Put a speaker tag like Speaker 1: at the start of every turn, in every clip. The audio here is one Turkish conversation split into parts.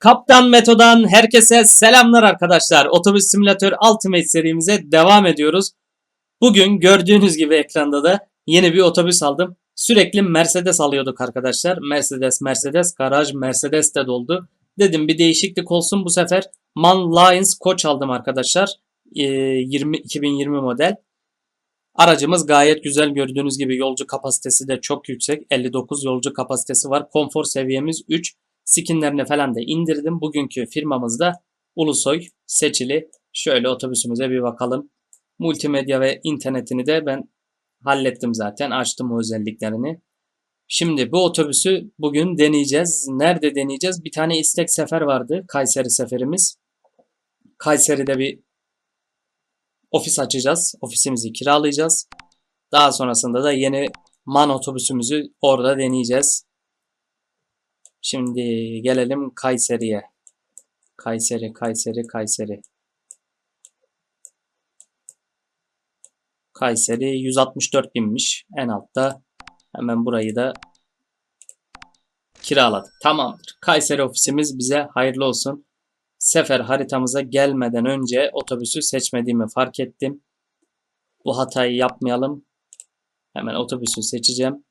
Speaker 1: Kaptan Meto'dan herkese selamlar arkadaşlar. Otobüs Simülatör Ultimate serimize devam ediyoruz. Bugün gördüğünüz gibi ekranda da yeni bir otobüs aldım. Sürekli Mercedes alıyorduk arkadaşlar. Mercedes, Mercedes, garaj Mercedes de doldu. Dedim bir değişiklik olsun bu sefer. Man Lions Coach aldım arkadaşlar. Ee, 20 2020 model. Aracımız gayet güzel gördüğünüz gibi yolcu kapasitesi de çok yüksek. 59 yolcu kapasitesi var. Konfor seviyemiz 3. Skinlerini falan da indirdim. Bugünkü firmamızda Ulusoy seçili. Şöyle otobüsümüze bir bakalım. Multimedya ve internetini de ben hallettim zaten. Açtım o özelliklerini. Şimdi bu otobüsü bugün deneyeceğiz. Nerede deneyeceğiz? Bir tane istek sefer vardı. Kayseri seferimiz. Kayseri'de bir ofis açacağız. Ofisimizi kiralayacağız. Daha sonrasında da yeni MAN otobüsümüzü orada deneyeceğiz. Şimdi gelelim Kayseri'ye. Kayseri, Kayseri, Kayseri. Kayseri 164 binmiş en altta. Hemen burayı da kiraladık. Tamamdır. Kayseri ofisimiz bize hayırlı olsun. Sefer haritamıza gelmeden önce otobüsü seçmediğimi fark ettim. Bu hatayı yapmayalım. Hemen otobüsü seçeceğim.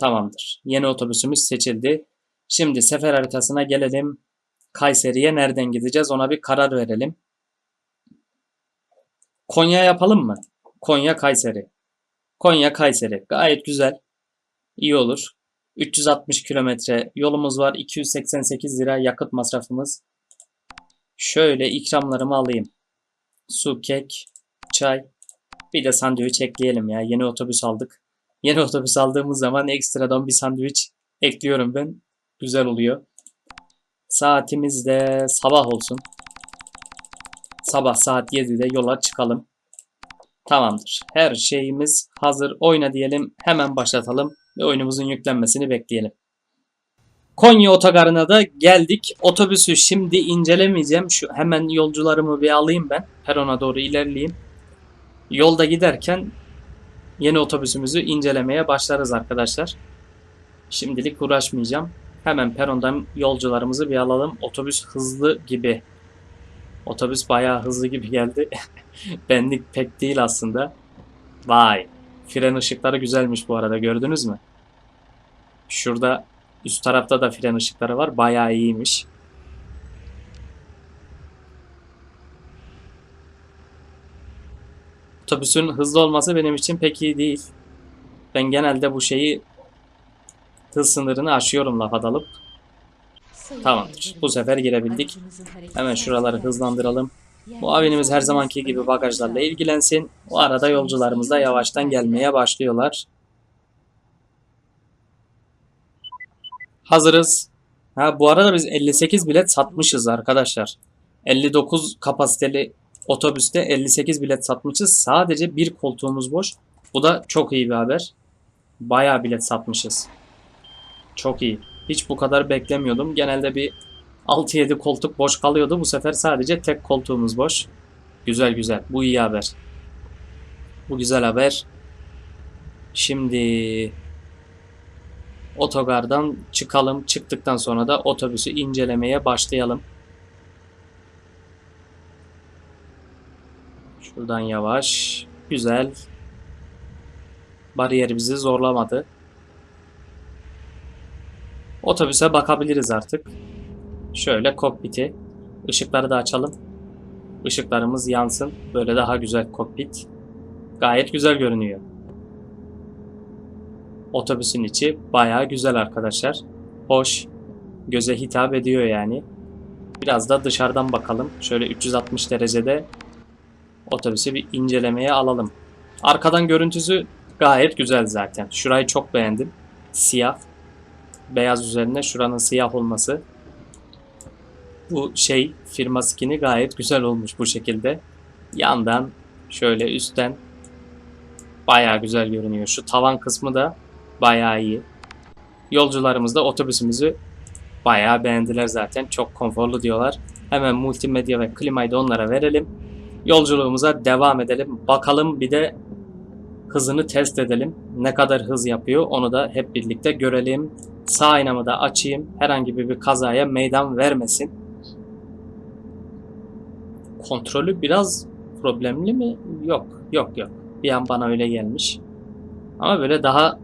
Speaker 1: Tamamdır. Yeni otobüsümüz seçildi. Şimdi sefer haritasına gelelim. Kayseri'ye nereden gideceğiz ona bir karar verelim. Konya yapalım mı? Konya Kayseri. Konya Kayseri. Gayet güzel. İyi olur. 360 kilometre yolumuz var. 288 lira yakıt masrafımız. Şöyle ikramlarımı alayım. Su, kek, çay. Bir de sandviç ekleyelim ya. Yeni otobüs aldık. Yeni otobüs aldığımız zaman ekstradan bir sandviç ekliyorum ben. Güzel oluyor. Saatimiz de sabah olsun. Sabah saat 7'de yola çıkalım. Tamamdır. Her şeyimiz hazır. Oyna diyelim. Hemen başlatalım ve oyunumuzun yüklenmesini bekleyelim. Konya otogarına da geldik. Otobüsü şimdi incelemeyeceğim. Şu hemen yolcularımı bir alayım ben. Perona doğru ilerleyeyim. Yolda giderken yeni otobüsümüzü incelemeye başlarız arkadaşlar. Şimdilik uğraşmayacağım. Hemen perondan yolcularımızı bir alalım. Otobüs hızlı gibi. Otobüs bayağı hızlı gibi geldi. Benlik pek değil aslında. Vay. Fren ışıkları güzelmiş bu arada gördünüz mü? Şurada üst tarafta da fren ışıkları var. Bayağı iyiymiş. Otobüsün hızlı olması benim için pek iyi değil. Ben genelde bu şeyi hız sınırını aşıyorum lafa dalıp. Tamamdır. Bu sefer girebildik. Hemen şuraları hızlandıralım. Muavinimiz her zamanki gibi bagajlarla ilgilensin. O arada yolcularımız da yavaştan gelmeye başlıyorlar. Hazırız. Ha bu arada biz 58 bilet satmışız arkadaşlar. 59 kapasiteli otobüste 58 bilet satmışız. Sadece bir koltuğumuz boş. Bu da çok iyi bir haber. Bayağı bilet satmışız. Çok iyi. Hiç bu kadar beklemiyordum. Genelde bir 6-7 koltuk boş kalıyordu. Bu sefer sadece tek koltuğumuz boş. Güzel güzel. Bu iyi haber. Bu güzel haber. Şimdi otogardan çıkalım. Çıktıktan sonra da otobüsü incelemeye başlayalım. Şuradan yavaş. Güzel. Bariyer bizi zorlamadı. Otobüse bakabiliriz artık. Şöyle kokpiti. Işıkları da açalım. Işıklarımız yansın. Böyle daha güzel kokpit. Gayet güzel görünüyor. Otobüsün içi bayağı güzel arkadaşlar. Hoş. Göze hitap ediyor yani. Biraz da dışarıdan bakalım. Şöyle 360 derecede otobüsü bir incelemeye alalım. Arkadan görüntüsü gayet güzel zaten. Şurayı çok beğendim. Siyah. Beyaz üzerine şuranın siyah olması. Bu şey firma skin'i gayet güzel olmuş bu şekilde. Yandan şöyle üstten bayağı güzel görünüyor. Şu tavan kısmı da bayağı iyi. Yolcularımız da otobüsümüzü bayağı beğendiler zaten. Çok konforlu diyorlar. Hemen multimedya ve klimayı da onlara verelim. Yolculuğumuza devam edelim. Bakalım bir de hızını test edelim. Ne kadar hız yapıyor onu da hep birlikte görelim. Sağ aynamı da açayım. Herhangi bir kazaya meydan vermesin. Kontrolü biraz problemli mi? Yok, yok, yok. Bir an bana öyle gelmiş. Ama böyle daha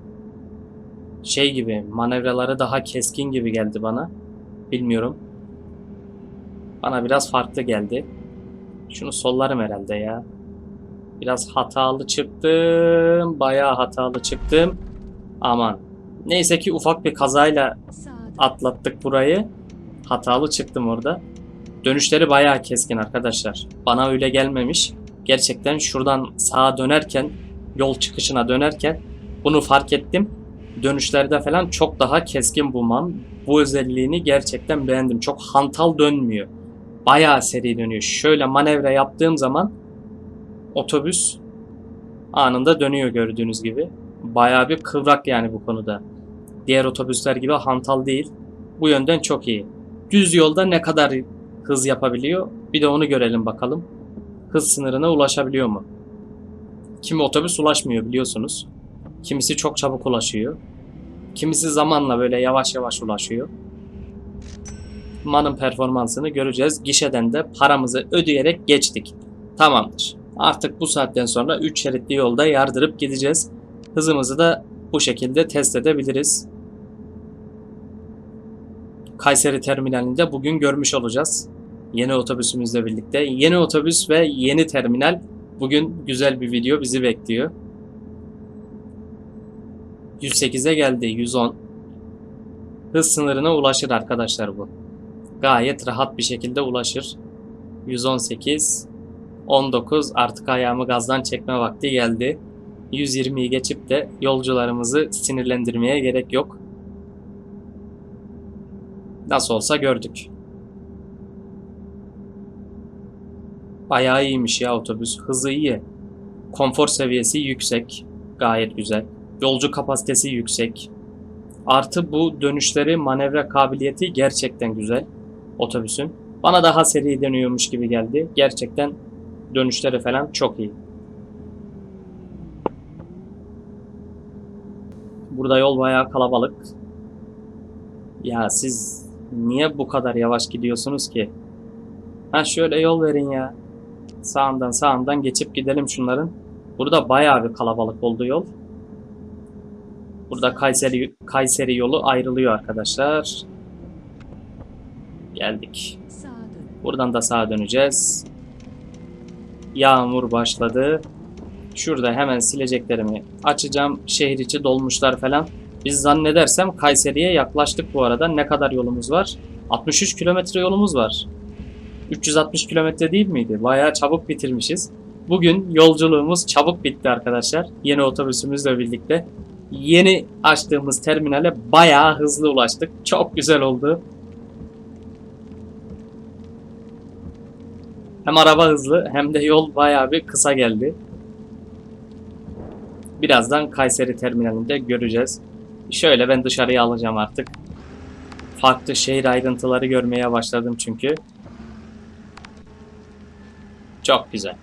Speaker 1: şey gibi, manevraları daha keskin gibi geldi bana. Bilmiyorum. Bana biraz farklı geldi. Şunu sollarım herhalde ya. Biraz hatalı çıktım. Bayağı hatalı çıktım. Aman. Neyse ki ufak bir kazayla atlattık burayı. Hatalı çıktım orada. Dönüşleri bayağı keskin arkadaşlar. Bana öyle gelmemiş. Gerçekten şuradan sağa dönerken, yol çıkışına dönerken bunu fark ettim. Dönüşlerde falan çok daha keskin bu man. Bu özelliğini gerçekten beğendim. Çok hantal dönmüyor. Bayağı seri dönüyor. Şöyle manevra yaptığım zaman otobüs anında dönüyor gördüğünüz gibi. Bayağı bir kıvrak yani bu konuda. Diğer otobüsler gibi hantal değil. Bu yönden çok iyi. Düz yolda ne kadar hız yapabiliyor? Bir de onu görelim bakalım. Hız sınırına ulaşabiliyor mu? Kimi otobüs ulaşmıyor biliyorsunuz. Kimisi çok çabuk ulaşıyor. Kimisi zamanla böyle yavaş yavaş ulaşıyor. Manın performansını göreceğiz. Gişeden de paramızı ödeyerek geçtik. Tamamdır. Artık bu saatten sonra 3 şeritli yolda yardırıp gideceğiz. Hızımızı da bu şekilde test edebiliriz. Kayseri terminalinde bugün görmüş olacağız. Yeni otobüsümüzle birlikte. Yeni otobüs ve yeni terminal. Bugün güzel bir video bizi bekliyor. 108'e geldi. 110. Hız sınırına ulaşır arkadaşlar bu. Gayet rahat bir şekilde ulaşır. 118. 19. Artık ayağımı gazdan çekme vakti geldi. 120'yi geçip de yolcularımızı sinirlendirmeye gerek yok. Nasıl olsa gördük. Bayağı iyiymiş ya otobüs. Hızı iyi. Konfor seviyesi yüksek. Gayet güzel. Yolcu kapasitesi yüksek. Artı bu dönüşleri manevra kabiliyeti gerçekten güzel otobüsün. Bana daha seri dönüyormuş gibi geldi. Gerçekten dönüşleri falan çok iyi. Burada yol bayağı kalabalık. Ya siz niye bu kadar yavaş gidiyorsunuz ki? Ha şöyle yol verin ya. Sağından sağından geçip gidelim şunların. Burada bayağı bir kalabalık oldu yol. Burada Kayseri Kayseri yolu ayrılıyor arkadaşlar. Geldik. Buradan da sağa döneceğiz. Yağmur başladı. Şurada hemen sileceklerimi açacağım. Şehir içi dolmuşlar falan. Biz zannedersem Kayseri'ye yaklaştık bu arada. Ne kadar yolumuz var? 63 kilometre yolumuz var. 360 kilometre değil miydi? Bayağı çabuk bitirmişiz. Bugün yolculuğumuz çabuk bitti arkadaşlar. Yeni otobüsümüzle birlikte. Yeni açtığımız terminale bayağı hızlı ulaştık. Çok güzel oldu. Hem araba hızlı hem de yol bayağı bir kısa geldi. Birazdan Kayseri terminalinde göreceğiz. Şöyle ben dışarıya alacağım artık. Farklı şehir ayrıntıları görmeye başladım çünkü. Çok güzel.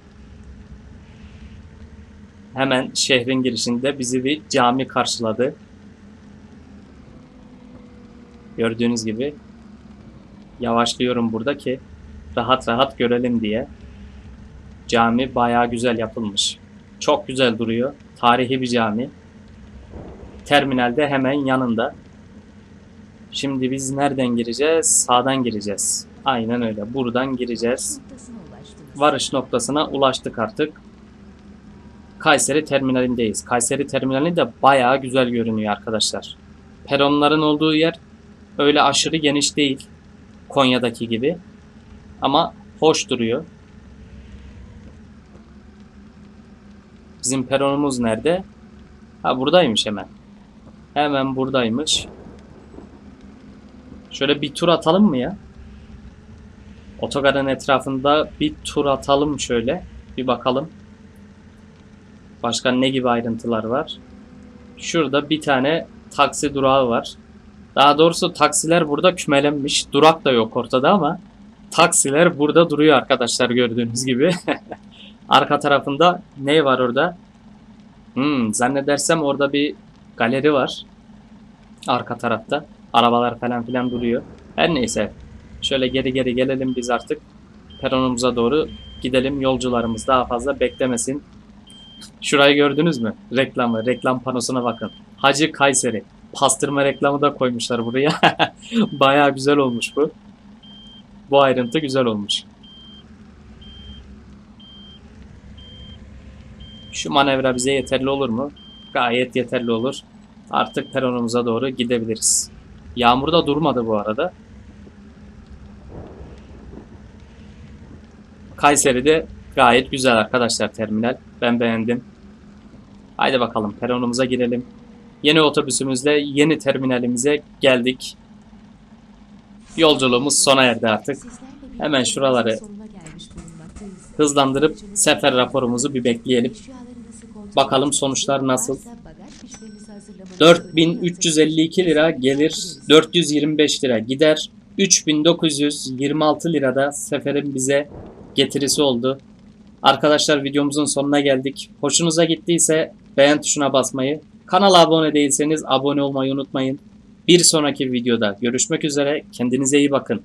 Speaker 1: Hemen şehrin girişinde bizi bir cami karşıladı. Gördüğünüz gibi yavaşlıyorum burada ki rahat rahat görelim diye. Cami bayağı güzel yapılmış. Çok güzel duruyor. Tarihi bir cami. Terminalde hemen yanında. Şimdi biz nereden gireceğiz? Sağdan gireceğiz. Aynen öyle. Buradan gireceğiz. Varış noktasına ulaştık artık. Kayseri terminalindeyiz. Kayseri terminali de bayağı güzel görünüyor arkadaşlar. Peronların olduğu yer öyle aşırı geniş değil. Konya'daki gibi. Ama hoş duruyor. Bizim peronumuz nerede? Ha buradaymış hemen. Hemen buradaymış. Şöyle bir tur atalım mı ya? Otogarın etrafında bir tur atalım şöyle. Bir bakalım. Başka ne gibi ayrıntılar var? Şurada bir tane taksi durağı var. Daha doğrusu taksiler burada kümelenmiş. Durak da yok ortada ama taksiler burada duruyor arkadaşlar gördüğünüz gibi. Arka tarafında ne var orada? Hmm, zannedersem orada bir galeri var. Arka tarafta. Arabalar falan filan duruyor. Her neyse. Şöyle geri geri gelelim biz artık. Peronumuza doğru gidelim. Yolcularımız daha fazla beklemesin. Şurayı gördünüz mü? Reklamı. Reklam panosuna bakın. Hacı Kayseri. Pastırma reklamı da koymuşlar buraya. Bayağı güzel olmuş bu. Bu ayrıntı güzel olmuş. Şu manevra bize yeterli olur mu? Gayet yeterli olur. Artık peronumuza doğru gidebiliriz. Yağmur da durmadı bu arada. Kayseri'de gayet güzel arkadaşlar terminal. Ben beğendim. Haydi bakalım peronumuza girelim. Yeni otobüsümüzle yeni terminalimize geldik. Yolculuğumuz sona erdi artık. Hemen şuraları Hızlandırıp sefer raporumuzu bir bekleyelim. Bakalım sonuçlar nasıl? 4352 lira gelir, 425 lira gider. 3926 lirada seferin bize getirisi oldu. Arkadaşlar videomuzun sonuna geldik. Hoşunuza gittiyse beğen tuşuna basmayı, kanala abone değilseniz abone olmayı unutmayın. Bir sonraki videoda görüşmek üzere. Kendinize iyi bakın.